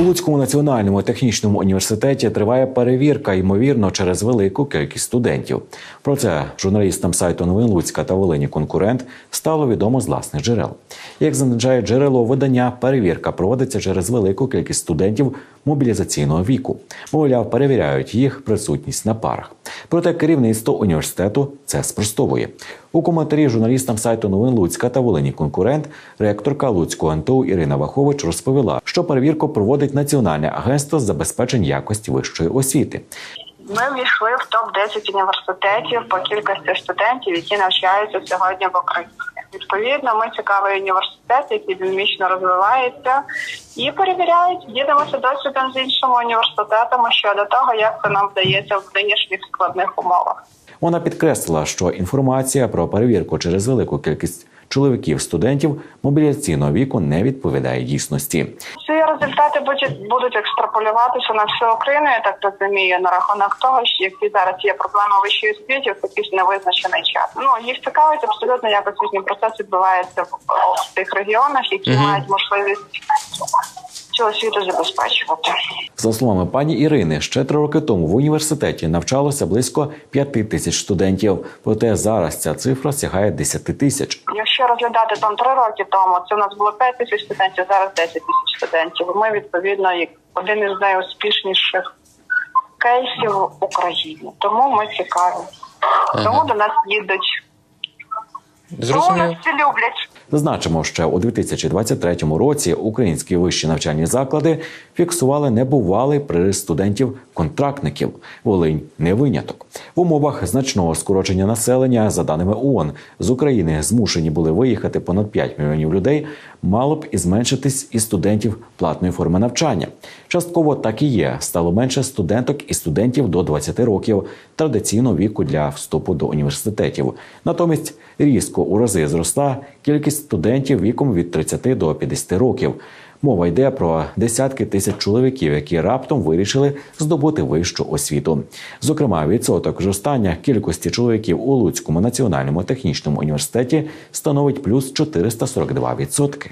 У Луцькому національному технічному університеті триває перевірка, ймовірно, через велику кількість студентів. Про це журналістам сайту Новин Луцька та Волині конкурент стало відомо з власних джерел. Як зазначає джерело видання, перевірка проводиться через велику кількість студентів мобілізаційного віку. Мовляв, перевіряють їх присутність на парах. Проте керівництво університету це спростовує. У коментарі журналістам сайту Новин Луцька та Волині конкурент, ректорка Луцького НТУ Ірина Вахович розповіла, що перевірку проводить Національне агентство з забезпечень якості вищої освіти. Ми ввійшли в топ 10 університетів по кількості студентів, які навчаються сьогодні в Україні. Відповідно, ми цікавий університет, який динамічно розвивається, і перевіряють, ділимося досвідом з іншими університетами щодо того, як це нам вдається в нинішніх складних умовах. Вона підкреслила, що інформація про перевірку через велику кількість чоловіків студентів мобілізаційного віку не відповідає дійсності. Ці результати будуть будуть екстраполюватися на всю Україну. Я так розумію, на рахунок того, що які зараз є проблеми в вищій освіті в якийсь невизначений час. Ну їх цікавить абсолютно, як освітній процес відбувається в, в тих регіонах, які Мгм. мають можливість цю освіту забезпечувати. За словами пані Ірини, ще три роки тому в університеті навчалося близько п'яти тисяч студентів. Проте зараз ця цифра сягає 10 тисяч. Якщо розглядати там три роки тому, це у нас було 5 тисяч студентів, зараз 10 тисяч студентів. Ми відповідно як один із найуспішніших кейсів в Україні. Тому ми цікаві. Тому до нас їдуть. Тому нас всі люблять. Зазначимо, що у 2023 році українські вищі навчальні заклади фіксували небувалий приріст студентів-контрактників. Волинь не виняток. В умовах значного скорочення населення, за даними ООН, з України змушені були виїхати понад 5 мільйонів людей. Мало б і зменшитись і студентів платної форми навчання. Частково так і є. Стало менше студенток і студентів до 20 років традиційного віку для вступу до університетів. Натомість різко у рази зросла кількість студентів віком від 30 до 50 років. Мова йде про десятки тисяч чоловіків, які раптом вирішили здобути вищу освіту. Зокрема, відсоток зростання кількості чоловіків у Луцькому національному технічному університеті становить плюс 442 відсотки.